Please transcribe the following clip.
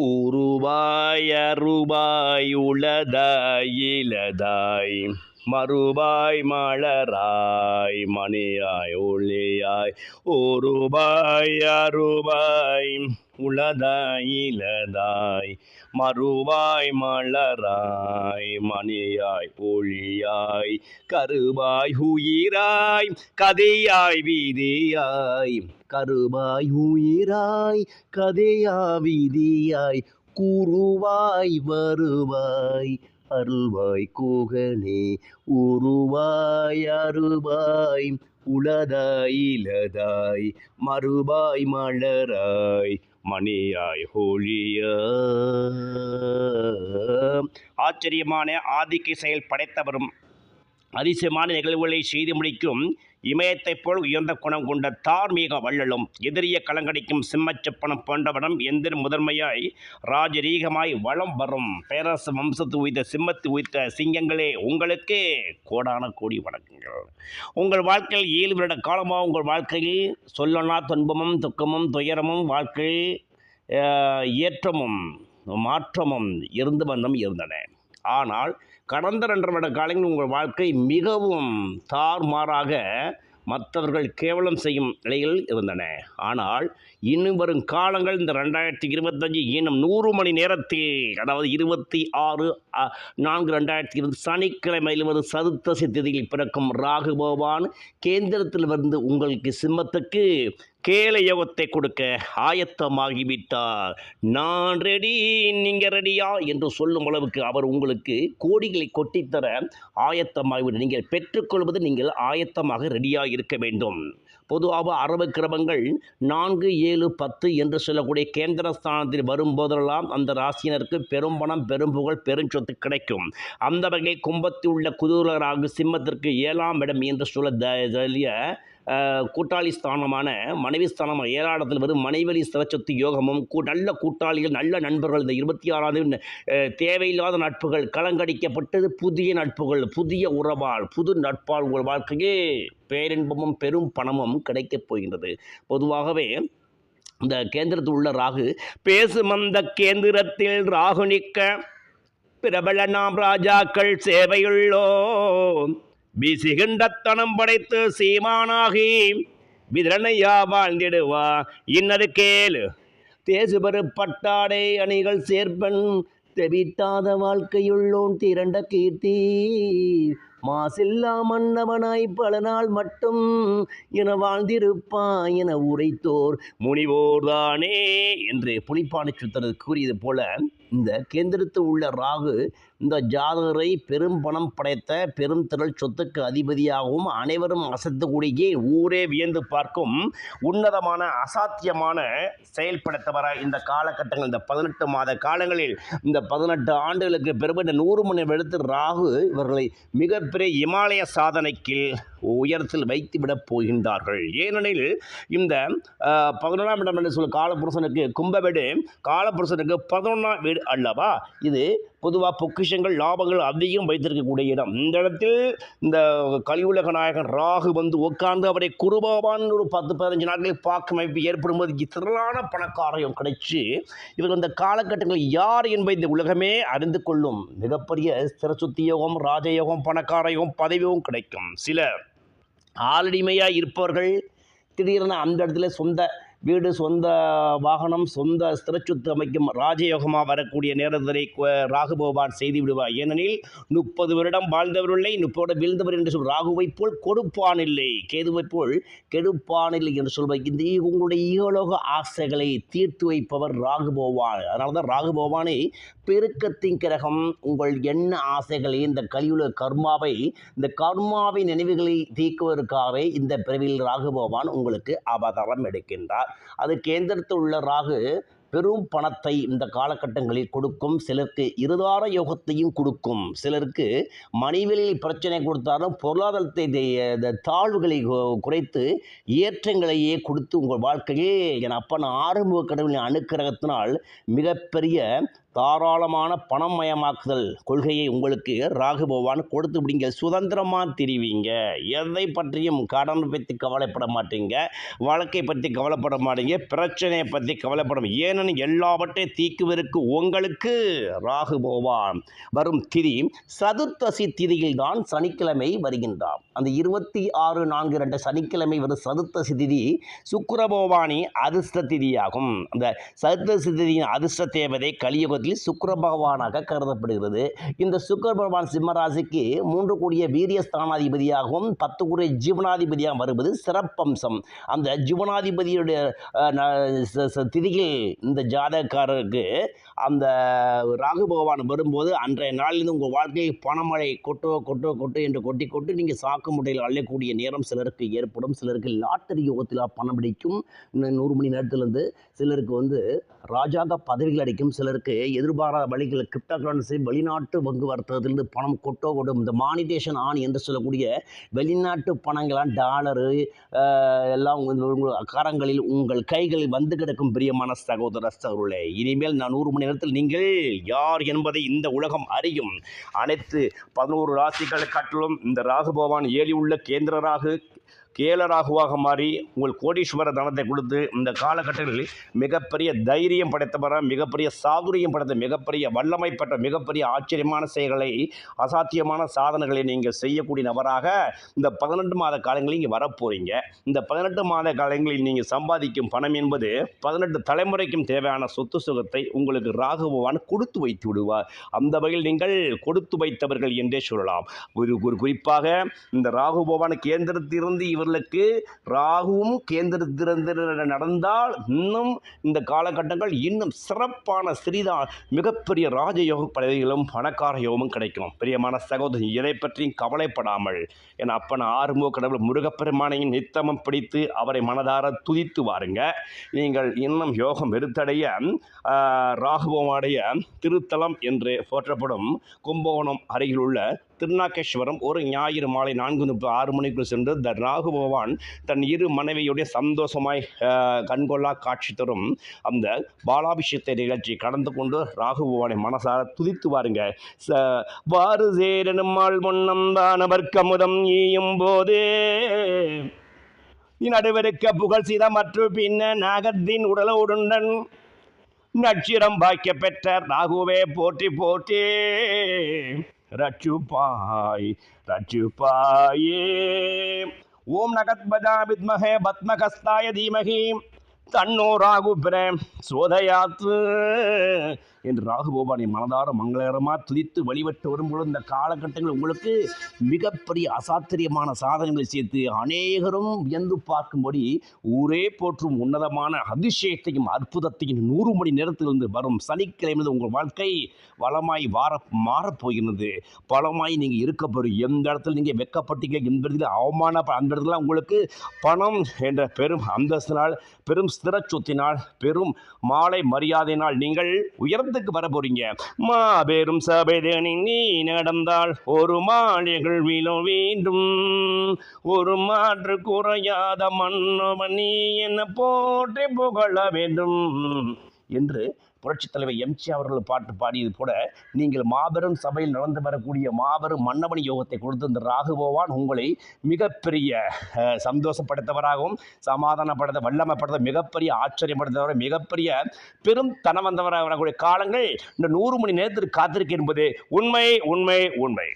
உருவாய் அருவாய் உளதாய் இலதாய் மறுவாய் மலராய் மணியாய் ஒளியாய். ஒருவாய் அருவாய் உளதாய் இலதாய் மறுவாய் மலராய் மணியாய் ஒளியாய் கருவாய் உயிராய் கதையாய் வீதியாய் கருவாய் உயிராய் கதையா வீதியாய் கூறுவாய் வருவாய் அருள்வாய் கோகனே உருவாய் அருவாய் உளதாய் இலதாய் மறுபாய் மலராய் மணியாய் ஹோழிய ஆச்சரியமான ஆதிக்க செயல் படைத்தவரும் அதிசயமான நிகழ்வுகளை செய்து முடிக்கும் இமயத்தைப் போல் உயர்ந்த குணம் கொண்ட தார்மீக வள்ளலும் எதிரிய கலங்கடிக்கும் சிம்மச்சப்பனம் போன்றவனம் எந்திர முதன்மையாய் ராஜரீகமாய் வளம் வரும். பேரரசு வம்சத்து உய்த சிம்மத்து உய்த்த சிங்கங்களே உங்களுக்கே கோடான கோடி வணக்கங்கள். உங்கள் வாழ்க்கையில் ஏழு வருட காலமாக உங்கள் வாழ்க்கையில் சொல்லனா துன்பமும் துக்கமும் துயரமும் வாழ்க்கையில் ஏற்றமும் மாற்றமும் இருந்து வந்தும் இருந்தன. ஆனால் கடந்த ரெண்டரை வருட காலங்களில் உங்கள் வாழ்க்கை மிகவும் தார்மாறாக மற்றவர்கள் கேவலம் செய்யும் நிலையில் இருந்தன. ஆனால் இன்னும் வரும் காலங்கள் இந்த ரெண்டாயிரத்தி இருபத்தஞ்சு இன்னும் நூறு மணி நேரத்தில் அதாவது இருபத்தி ஆறு நான்கு ரெண்டாயிரத்தி இருபது சனிக்கிழமையில் வரும் சதுர்த்தசி திதியில் பிறக்கும் ராகு பகவான் கேந்திரத்தில் வந்து உங்களுக்கு சிம்மத்துக்கு கேல கொடுக்க ஆயத்தமாகிவிட்டார். நான் ரெடி நீங்கள் ரெடியா? என்று சொல்லும் அளவுக்கு அவர் உங்களுக்கு கோடிகளை கொட்டித்தர ஆயத்தமாகிவிட்டு நீங்கள் பெற்றுக்கொள்வது நீங்கள் ஆயத்தமாக ரெடியாக இருக்க வேண்டும். பொதுவாக அரபு கிரமங்கள் நான்கு ஏழு பத்து என்று சொல்லக்கூடிய கேந்திர ஸ்தானத்தில் வரும்போதெல்லாம் அந்த ராசியினருக்கு பெரும் பணம் பெரும் புகழ் பெருஞ்சொத்து கிடைக்கும். அந்த வகை கும்பத்தில் உள்ள குதூலராக சிம்மத்திற்கு ஏழாம் இடம் என்று சொல்ல கூட்டாளி ஸ்தானமான மனைவி ஸ்தானம் ஏராளத்தில் வரும் மனைவழி சிறச்சொத்து யோகமும் கூ நல்ல கூட்டாளிகள் நல்ல நண்பர்கள் இந்த இருபத்தி ஆறாம் தேவையில்லாத நட்புகள் கலங்கடிக்கப்பட்டது புதிய நட்புகள் புதிய உறவால் புது நட்பால் உங்கள் வாழ்க்கையே பேரின்பமும் பெரும் பணமும் கிடைக்கப் போகின்றது. பொதுவாகவே இந்த கேந்திரத்தில் உள்ள ராகு பேசும் அந்த கேந்திரத்தில் ராகு நிற்க பிரபல நாம் ராஜாக்கள் சேவையுள்ளோம். விசிகண்டத்தனம் படைத்து சீமானாகி விதரணையா வாழ்ந்திடுவா இன்னது கேளு. தேசுபரு பட்டாடை அணிகள் சேர்ப்பன் தெவிட்டாத வாழ்க்கையுள்ளோன் திரண்ட கீர்த்தி. மாசில்லா மன்னவனாய் பல நாள் மட்டும் என வாழ்ந்திருப்பா என உரைத்தோர். முனிவோர்தானே என்று புலிப்பாணி சுத்தரது கூறியது போல இந்த கேந்திரத்தில் உள்ள ராகு இந்த ஜாதகரை பெரும் பணம் படைத்த பெரும் திரள் சொத்துக்கு அதிபதியாகவும் அனைவரும் அசத்தக்கூடிய ஊரே வியந்து பார்க்கும் உன்னதமான அசாத்தியமான செயல்படுத்தவர இந்த காலகட்டங்கள். இந்த பதினெட்டு மாத காலங்களில் இந்த பதினெட்டு ஆண்டுகளுக்கு பிறகு இந்த நூறு மணி வெளுத்து ராகு இவர்களை மிகப்பெரிய இமாலய சாதனைக்கு உயரத்தில் வைத்துவிடப் போகின்றார்கள். ஏனெனில் இந்த பதினொன்றாம் இடம் என்று சொல்ல காலபுருஷனுக்கு கும்பவீடு காலபுருஷனுக்கு பதினொன்றாம் வீடு அல்லவா? இது பொதுவாக பொக்கிஷங்கள் லாபங்கள் அதிகம் வைத்திருக்கக்கூடிய இடம். இந்த இடத்தில் இந்த கலியுலக நாயகன் ராகு வந்து உட்கார்ந்து அவரை குருபாவான் ஒரு பத்து பதினஞ்சு நாட்களில் பார்க்கும் அமைப்பு ஏற்படும் போது திரளான பணக்காரையும் கிடைச்சி இவர்கள் இந்த காலகட்டங்கள் யார் என்பதை இந்த உலகமே அறிந்து கொள்ளும் மிகப்பெரிய ஸ்திரசுத்தி யோகம் ராஜயோகம் பணக்கார யோகம் பதவியும் கிடைக்கும். சிலர் ஆளடிமையாக இருப்பவர்கள் திடீரென அந்த இடத்துல சொந்த வீடு சொந்த வாகனம் சொந்த ஸ்திரச்சொத்து அமைக்கும் ராஜயோகமாக வரக்கூடிய நேரத்திலே கு- ராகு பகவான் செய்து விடுவார். ஏனெனில் முப்பது வருடம் வாழ்ந்தவரில்லை முப்பது வீழ்ந்தவர் என்று சொல் ராகுவை போல் கொடுப்பான் இல்லை. கேதுவைப் போல் கெடுப்பான் இல்லை என்று சொல்வார். இந்த உங்களுடைய ஈகலோக ஆசைகளை தீர்த்து வைப்பவர் ராகு பகவான் அதனால தான் ராகு பகவானை பெருக்கத்தின் கிரகம் உங்கள் எண்ண ஆசைகளை இந்த கலியுல கர்மாவை இந்த கர்மாவின் நினைவுகளை தீர்க்குவதற்காகவே இந்த பிறவியில் ராகு பகவான் உங்களுக்கு அவதாரம் எடுக்கின்றார். அது கேந்திரத்தில் உள்ள ராகு பெரும் பணத்தை இந்த காலகட்டங்களில் கொடுக்கும். சிலருக்கு இருதார யோகத்தையும் கொடுக்கும். சிலருக்கு மனைவியில் பிரச்சனை கொடுத்தாலும் பொருளாதாரத்தை தே- இந்த தாழ்வுகளை குறைத்து ஏற்றங்களையே கொடுத்து உங்கள் வாழ்க்கையே என் அப்பன் ஆறுமுக கடவுளின் அனுக்கிரகத்தினால் மிகப்பெரிய தாராளமான பணமயமாக்குதல் கொள்கையை உங்களுக்கு ராகு பகவான் கொடுத்து விடுங்க. சுதந்திரமாக தெரிவிங்க. எதை பற்றியும் கடன் பற்றி கவலைப்பட மாட்டீங்க. வழக்கை பற்றி கவலைப்பட மாட்டீங்க. பிரச்சனையை பற்றி கவலைப்படும் ஏனென்னு எல்லாவற்றையும் தீக்குவதற்கு உங்களுக்கு ராகு பகவான் வரும் திதி சதுர்த்தசி திதியில் தான் சனிக்கிழமை வருகின்றார் அந்த இருபத்தி ஆறு நான்கு ரெண்டு சனிக்கிழமை வரும் சதுர்த்தசி திதி சுக்கிர பகவானி அதிர்ஷ்ட திதியாகும். அந்த சதுர்த்தசி திதியின் அதிர்ஷ்ட தேவதை கலியுகத்தில் சுக்கிர பகவானாக கருதப்படுகிறது. இந்த சுக்கர பகவான் சிம்மராசிக்கு மூன்று கூடிய வீரிய ஸ்தானாதிபதியாகவும் பத்து கூடிய ஜீவனாதிபதியாக வருவது சிறப்பம்சம். அந்த ஜீவனாதிபதியுடைய திதியில் இந்த ஜாதகக்காரருக்கு அந்த ராகு பகவான் வரும்போது அன்றைய நாளிலிருந்து உங்கள் வாழ்க்கையில் பணமழை கொட்டோ கொட்டோ கொட்டோ என்று கொட்டி கொட்டு நீங்கள் சாக்கு முட்டையில் அள்ளக்கூடிய நேரம் சிலருக்கு ஏற்படும். சிலருக்கு லாட்டரி யோகத்தில் பணம் பிடிக்கும். நூறு மணி நேரத்திலிருந்து சிலருக்கு வந்து ராஜாங்க பதவிகள் அடிக்கும் சிலருக்கு எதிர்பாராத வழிகள் கிரிப்டோ கரன்சி வெளிநாட்டு பங்கு வர்த்தகத்திலிருந்து பணம் கொட்டோ கொடும் இந்த மானிட்டேஷன் ஆணி என்று சொல்லக்கூடிய வெளிநாட்டு பணங்களாம் டாலரு எல்லாம் உங்கள் கரங்களில் உங்கள் கைகளில் வந்து கிடக்கும் பிரியமான சகோதர சகோதரர்களே இனிமேல் நான் நூறு மணி நேரத்தில் நீங்கள் யார் என்பதை இந்த உலகம் அறியும். அனைத்து பதினோரு ராசிகளை காட்டிலும் இந்த ராகு பகவான் ஏழி உள்ள கேந்திர ராகு கேல ராகுவாக மாறி உங்கள் கோடீஸ்வர தனத்தை கொடுத்து இந்த காலகட்டங்களில் மிகப்பெரிய தைரியம் படைத்தவர மிகப்பெரிய சாதுரியம் படைத்த மிகப்பெரிய வல்லமை பெற்ற மிகப்பெரிய ஆச்சரியமான செயல்களை அசாத்தியமான சாதனைகளை நீங்கள் செய்யக்கூடிய நபராக இந்த பதினெட்டு மாத காலங்களில் இங்கே வரப்போறீங்க. இந்த பதினெட்டு மாத காலங்களில் நீங்கள் சம்பாதிக்கும் பணம் என்பது பதினெட்டு தலைமுறைக்கும் தேவையான சொத்து சுகத்தை உங்களுக்கு ராகு பகவான் கொடுத்து வைத்து விடுவார். அந்த வகையில் நீங்கள் கொடுத்து வைத்தவர்கள் என்றே சொல்லலாம். ஒரு குறிப்பாக இந்த ராகு பகவான் கேந்திரத்திலிருந்து இவர்களுக்கு ராகுவும் கேந்திரத்திலிருந்து நடந்தால் இன்னும் இந்த காலகட்டங்கள் இன்னும் சிறப்பான சிறிதா மிகப்பெரிய ராஜயோக பதவிகளும் பணக்கார யோகமும் கிடைக்கும். பிரியமான சகோதரி இதை பற்றியும் கவலைப்படாமல் என் அப்பன் ஆறுமுக கடவுள் முருகப்பெருமானையும் நித்தமம் பிடித்து அவரை மனதார துதித்து வாருங்க. நீங்கள் இன்னும் யோகம் வெறுத்தடைய ஆஹ், ராகுபவனுடைய திருத்தலம் என்று போற்றப்படும் கும்பகோணம் அருகில் உள்ள திருநாகேஸ்வரம் ஒரு ஞாயிறு மாலை நான்கு முப்பது ஆறு மணிக்குள் சென்று த ராகு பகவான் தன் இரு மனைவியுடைய சந்தோஷமாய் கண்கொள்ளா காட்சி தரும் அந்த பாலாபிஷேகத்தை நிகழ்ச்சி கடந்து கொண்டு ராகு பகவானை மனசார துதித்து வாருங்க. ச வாறு சேரனுமாள் முன்னம் கமுதம் ஈயும் போதே. நடுவருக்க புகழ் செய்த மற்றும் பின்ன நாகத்தின் உடலோடுண்டன் நட்சிரம் பாய்க்க பெற்ற ராகுவே போற்றி போற்றே. रचुपाय ओम नगत्पदा विद्महे बद्मकस्ताय धीमहि। तन्नो राघुप्रे என்று ராகு பகவானை மனதார மங்களகரமாக துதித்து வழிபட்டு வரும்பொழுது இந்த காலகட்டங்கள் உங்களுக்கு மிகப்பெரிய அசாத்திரியமான சாதனைகளை சேர்த்து அநேகரும் வியந்து பார்க்கும்படி ஊரே போற்றும் உன்னதமான அதிசயத்தையும் அற்புதத்தையும் நூறு மணி நேரத்திலிருந்து வரும் சனிக்கிழமை உங்கள் வாழ்க்கை வளமாய் வார மாறப்போகிறது பலமாய் நீங்கள் இருக்க எந்த இடத்துல நீங்கள் வெக்கப்பட்டீங்க எந்த இடத்துல அவமான அந்த இடத்துல உங்களுக்கு பணம் என்ற பெரும் அந்தஸ்தினால் பெரும் ஸ்திர சொத்தினால் பெரும் மாலை மரியாதையினால் நீங்கள் உயரத்துக்கு வர போறீங்க. மாபெரும் சபைதனி நீ நடந்தால் ஒரு மாளிகள் விழும் வேண்டும். ஒரு மாற்று குறையாத மன்னோமணி என என்ன போற்றி புகழ வேண்டும். என்று புரட்சித் தலைவர் எம்ஜி அவர்கள் பாட்டு பாடியது போல நீங்கள் மாபெரும் சபையில் நடந்து வரக்கூடிய மாபெரும் மன்னவன் யோகத்தை கொடுத்து இந்த ராகு பகவான் உங்களை மிகப்பெரிய சந்தோஷப்படுத்தவராகவும் சமாதானப்படுத்த வல்லமைப்படுத்த மிகப்பெரிய ஆச்சரியப்படுத்தவர மிகப்பெரிய பெரும் தனம் வந்தவராக வரக்கூடிய காலங்கள் இந்த நூறு மணி நேரத்திற்கு காத்திருக்கு என்பது உண்மை உண்மை உண்மை.